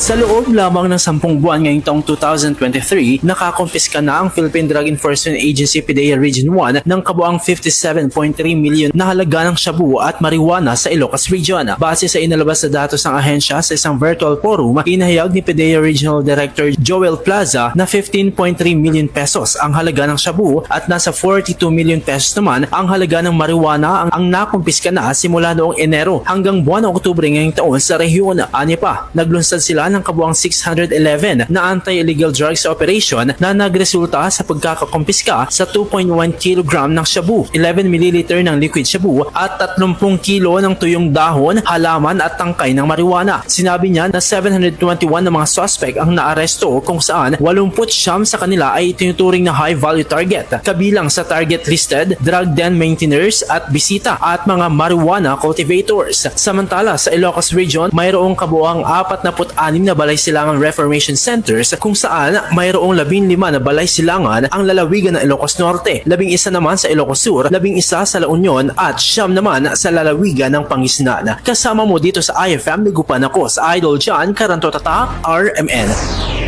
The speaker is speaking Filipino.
Sa loob lamang ng 10 buwan ngayong taong 2023, nakakumpiska na ang Philippine Drug Enforcement Agency PDEA Region 1 ng kabuang 57.3 milyon na halaga ng shabu at marijuana sa Ilocos Region. Base sa inalabas na datos ng ahensya sa isang virtual forum, inahayag ni PDEA Regional Director Joel Plaza na 15.3 million pesos ang halaga ng shabu at nasa 42 million pesos naman ang halaga ng marijuana ang, ang nakumpiska na simula noong Enero hanggang buwan ng Oktubre ngayong taon sa rehiyon. Ani pa, naglunsad sila ng kabuang 611 na anti-illegal drugs operation na nagresulta sa pagkakakumpiska sa 2.1 kg ng shabu, 11 ml ng liquid shabu at 30 kilo ng tuyong dahon, halaman at tangkay ng marijuana. Sinabi niya na 721 na mga suspect ang naaresto kung saan 80 siyam sa kanila ay tinuturing na high value target. Kabilang sa target listed, drug den maintainers at bisita at mga marijuana cultivators. Samantala sa Ilocos Region, mayroong kabuang 46 na balay silangan reformation centers kung saan mayroong 15 na balay silangan ang lalawigan ng Ilocos Norte, 11 naman sa Ilocos Sur, 11 sa La Union at siyam naman sa lalawigan ng Pangisnan. Kasama mo dito sa IFM, nigupan ako sa Idol John Karantotata, RMN.